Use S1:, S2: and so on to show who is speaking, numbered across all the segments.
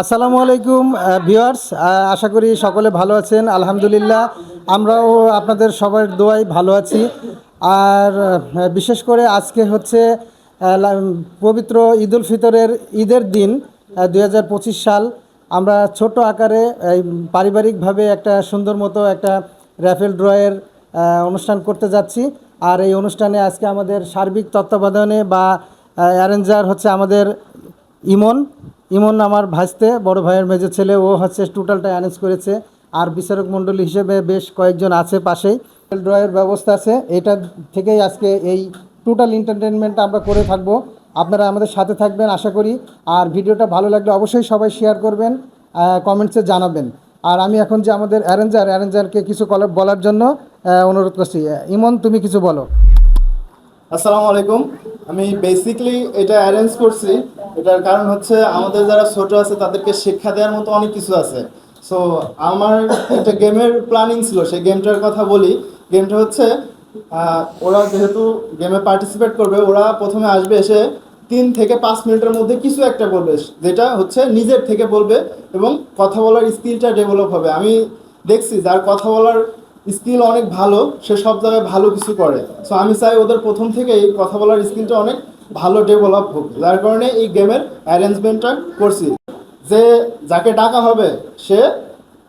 S1: আসসালামু আলাইকুম ভিওয়ার্স আশা করি সকলে ভালো আছেন, আলহামদুলিল্লাহ। আমরাও আপনাদের সবার দোয়াই ভালো আছি। আর বিশেষ করে আজকে হচ্ছে পবিত্র ঈদুল ফিতরের ঈদের দিন দু হাজার পঁচিশ সাল। আমরা ছোট আকারে পারিবারিকভাবে একটা সুন্দর মতো একটা র্যাফেল ড্রয়ের অনুষ্ঠান করতে যাচ্ছি। আর এই অনুষ্ঠানে আজকে আমাদের সার্বিক তত্ত্বাবধানে বা অ্যারেঞ্জার হচ্ছে আমাদের ইমন। ইমন আমার ভাইস্তে, বড় ভাইয়ের মেজর ছেলে, ও হচ্ছে টোটালটা অ্যারেঞ্জ করেছে। আর বিচারক মণ্ডলী হিসেবে বেশ কয়েকজন আছে পাশেই। ড্রয়ের ব্যবস্থা আছে। এটা থেকেই আজকে এই টোটাল এন্টারটেনমেন্ট আমরা করে থাকব। আপনারা আমাদের সাথে থাকবেন, আশা করি। আর ভিডিওটা ভালো লাগলে অবশ্যই সবাই শেয়ার করবেন কমেন্টসে জানাবেন। আর আমি এখন যে আমাদের অ্যারেঞ্জার অ্যারেঞ্জারকে কিছু বলার জন্য অনুরোধ করছি। ইমন, তুমি কিছু বলো।
S2: আসসালামু আলাইকুম। আমি বেসিকলি এটা অ্যারেঞ্জ করছি এটার কারণ হচ্ছে আমাদের যারা ছোট আছে, তাদেরকে শিক্ষা দেওয়ার মতো অনেক কিছু আছে। সো আমার একটা গেমের প্ল্যানিং ছিল, সেই গেমটার কথা বলি। গেমটা হচ্ছে ওরা যেহেতু গেমে পার্টিসিপেট করবে, ওরা প্রথমে আসবে এসে তিন থেকে পাঁচ মিনিটের মধ্যে কিছু একটা বলবে, যেটা হচ্ছে নিজের থেকে বলবে এবং কথা বলার স্কিলটা ডেভেলপ হবে। আমি দেখছি, যার কথা বলার স্কিল অনেক ভালো, সে সব জায়গায় ভালো কিছু করে। সো আমি চাই ওদের প্রথম থেকেই কথা বলার স্কিলটা অনেক ভালো ডেভেলপ হোক, যার কারণে এই গেমের অ্যারেঞ্জমেন্টটা করছি। যে যাকে ডাকা হবে, সে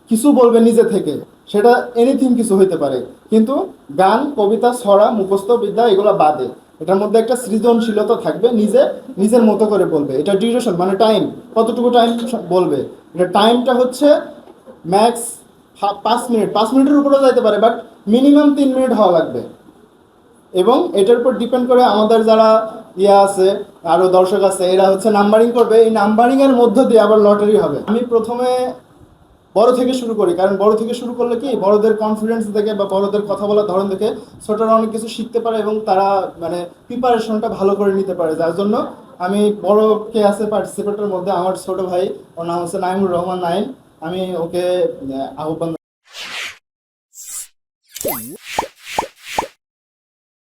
S2: কিছু বলবে নিজে থেকে। সেটা এনিথিং কিছু হইতে পারে। কিন্তু গান, কবিতা, ছড়া, মুখস্থ, বিদ্যা, এগুলো বাদে। এটার মধ্যে একটা সৃজনশীলতা থাকবে, নিজে, নিজের মতো করে বলবে। এটা ডিউরেশন মানে টাইম কতটুকু টাইম বলবে? এটা টাইমটা হচ্ছে ম্যাক্স পাঁচ মিনিট পাঁচ মিনিটের উপরেও যাইতে পারে বাট মিনিমাম তিন মিনিট হওয়া লাগবে। এবং এটার উপর ডিপেন্ড করে আমাদের যারা ইয়ে আছে আরও দর্শক আছে এরা হচ্ছে নাম্বারিং করবে। এই নাম্বারিং এর মধ্য দিয়ে আবার লটারি হবে। আমি প্রথমে বড় থেকে শুরু করি কারণ বড় থেকে শুরু করলে কি বড়দের কনফিডেন্স দেখে বা বড়দের কথা বলার ধরন দেখে ছোটরা অনেক কিছু শিখতে পারে এবং তারা মানে প্রিপারেশনটা ভালো করে নিতে পারে। যার জন্য আমি বড় কে আছে পার্টিসিপেটের মধ্যে আমার ছোট ভাই ওর নাম হচ্ছে নাইমুর রহমান নাইম। আমি ওকে আহ, আহ্বান